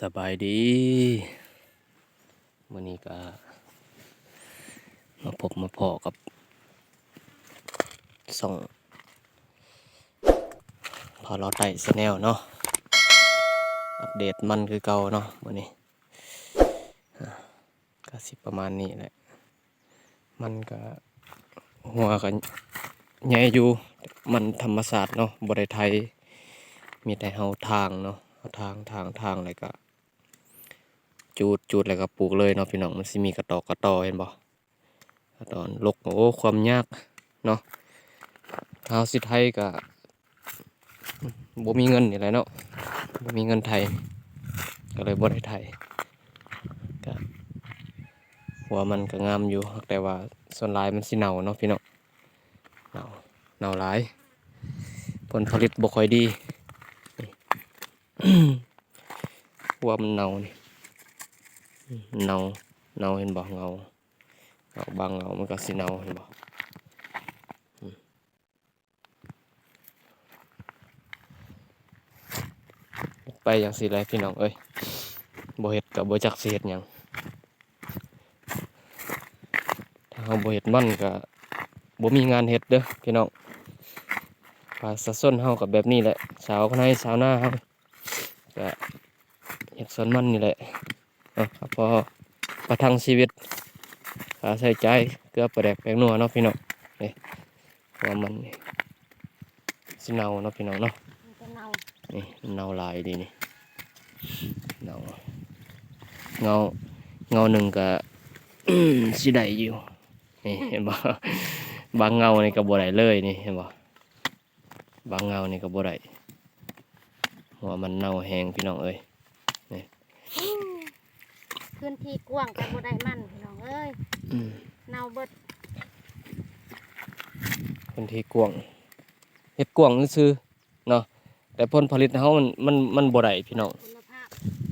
สบายดีมื่อนี้ก็มาพบมาพอกับส่องพอเราไต่สแนลเนาะ อัปเดตมันคือเก่าเนาะมื่อนี้ก็สิประมาณนี้แหละ มันก็หัวกันใหญ่อยู่ มันธรรมศาสตร์เนาะบริไทย มีแต่เฮาทางเนาะ เฮาทางทางทางอะไรก็ จูดจูดแล้วก็ปลูกเลยเนาะพี่น้องมันสิมีกระตอกกระตอเห็นบ่กระตอนลกโอ้ความยากเนาะเฮาสิไทยก็บ่มีเงินนี่แหละเนาะบ่มีเงินไทย ก็เลยบ่ได้ไทยก็หัวมันก็งามอยู่แต่ว่าส่วนลายมันสิเน่าเนาะพี่น้องเน่าเน่าหลายผลผลิตบ่ค่อยดี หัวมันเน่านี่เนาเนาเห็นบ่เงาเงาบางเงามันก็สิเนาเห็นบอืมไปอย่างสิไรพี่น้องเอ้ยบ่เฮ็ดกับบ่จักสิเฮ็ดยังถ้าเฮาบ่เฮ็ดมันก็บ่มีงานเฮ็ดเด้อพี่น้องภาษาส้นเฮากับแบบนี้แหละสาวคนไหนสาวหน้าเฮา ก็เฮ็ดสวนมันนี่แหละเนาะครับพอประทังชีวิตหาใช้ใจายเกลือประแดกแป้งนัวเนาะพี่น้องนี่ว่ามันนี่สิเนาเนาะพี่น้องเนาะมันจะเน่านี่มันเนาหลายดีนี่เนาเงาเงาหนึ่งก็สิได้อยู่นี่เห็นบ่บางเงานี่ก็บ่ได้เลยนี่เห็นบ่บางเงานี่ก็บ่ได้หัวมันเน่าแห้งพี่น้องเอ้ยพื้นที่กว้างแต่บ่ได้มันพี่น้องเอ้ยอืมเน่าเบิดพื้นที่กว้างเฮ็ดกว้างซื่อๆเนาะแต่ผลผลิตเฮามันมันมันบ่ได้พี่น้องคุณภาพ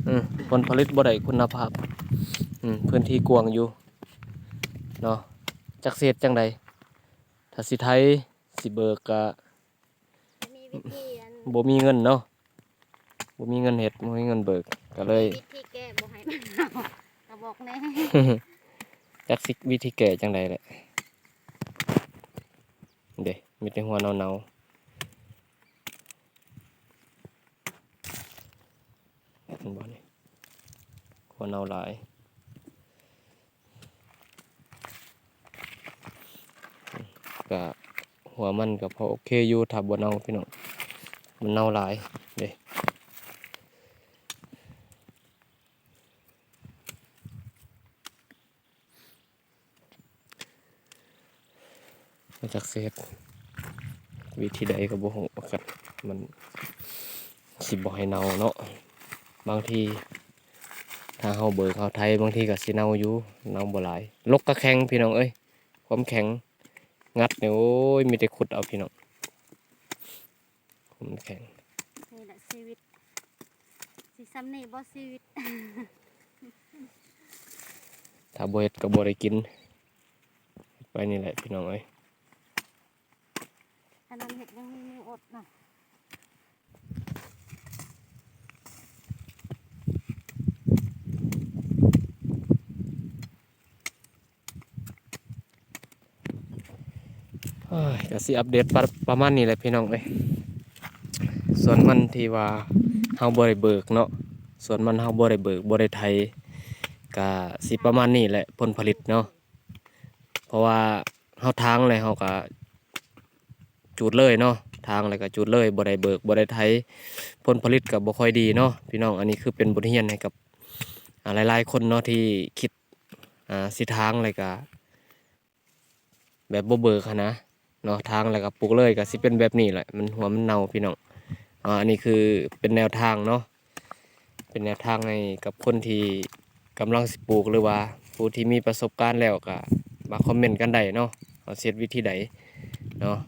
อืมผลผลิตบ่ได้คุณภาพอืมพื้นที่กว้างอยู่เนาะจักเศษจังใดถ้าสิไทยสิเบิกก็มีวิธีอันบ่มีเงินเนาะ บ่มีเงินเฮ็ดบ่มีเงินเบิกก็เลย วิธีแก้บ่ให้มันเน่าก็บอกแน่จักสิวิธีแก้จังใดแหละเด้มีแต่หัวเนาๆเห็นบ่นี่หัวเนาหลายก็หัวมันก็พอโอเคอยู่ถ้าบ่เน่าพี่น้องมันเน่าหลายเด้ มาจากเศษวิธีใดก็บ่ฮู้กันมันสิบ่ให้เน่าเนาะบางทีถ้าเฮาเบิกเฮาไทยบางทีก็สิเน่าอยู่เน่าบ่หลายลกก็แข็งพี่น้องเอ้ยความแข็งงัดเนี่ยโอ้ยมีแต่ขุดเอาพี่น้องผมนแข็งนี่แหละชีวิตสิซ้ำนี่บ่ชีวิตถ้าบ่เฮ็ดก็บ่ได้กิน ไปนี่แหละพี่น้องเอ้ย อันนั้นเห็ดยังมีมอดนะเอ้ยก็สิอัปเดตประประมาณนี้แหละพี่น้องเอ้ยส่วนมันที่ว่าเฮาบ่ได้เบิกเนาะส่วนมันเฮาบ่ได้เบิกบ่ได้ไทยก็สิประมาณนี้แหละผลผลิตเนาะเพราะว่าเฮาทางเลยเฮาก็ จูดเลยเนาะทางเลยก็จูดเลยบ่ได้เบิกบ่ได้ไทยผลผลิตก็บ่ค่อยดีเนาะพี่น้องอันนี้คือเป็นบทเรียนให้กับอ่าหลายๆคนเนาะที่คิดอ่าสิทางเลยก็แบบบ่เบิกนะเนาะทางแล้วก็ปลูกเลยก็สิเป็นแบบนี้แหละมันหัวมันเน่าพี่น้องอ่าอันนี้คือเป็นแนวทางเนาะเป็นแนวทางให้กับคนที่กำลังสิปลูกหรือว่าผู้ที่มีประสบการณ์แล้วก็มาคอมเมนต์กันได้เนาะเอาเสียวิธีใดเนาะ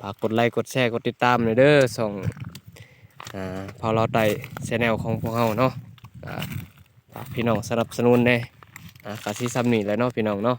ฝากกดไลค์กดแชร์กดติดตามเลยเด้อส่งอ่าพอเราไต่ชแนลของพวกเราเนาะฝากพี่น้องสนับสนุนเน่อ่าขาซีซัมนี่แหล้วเนาะพี่น้องเนาะ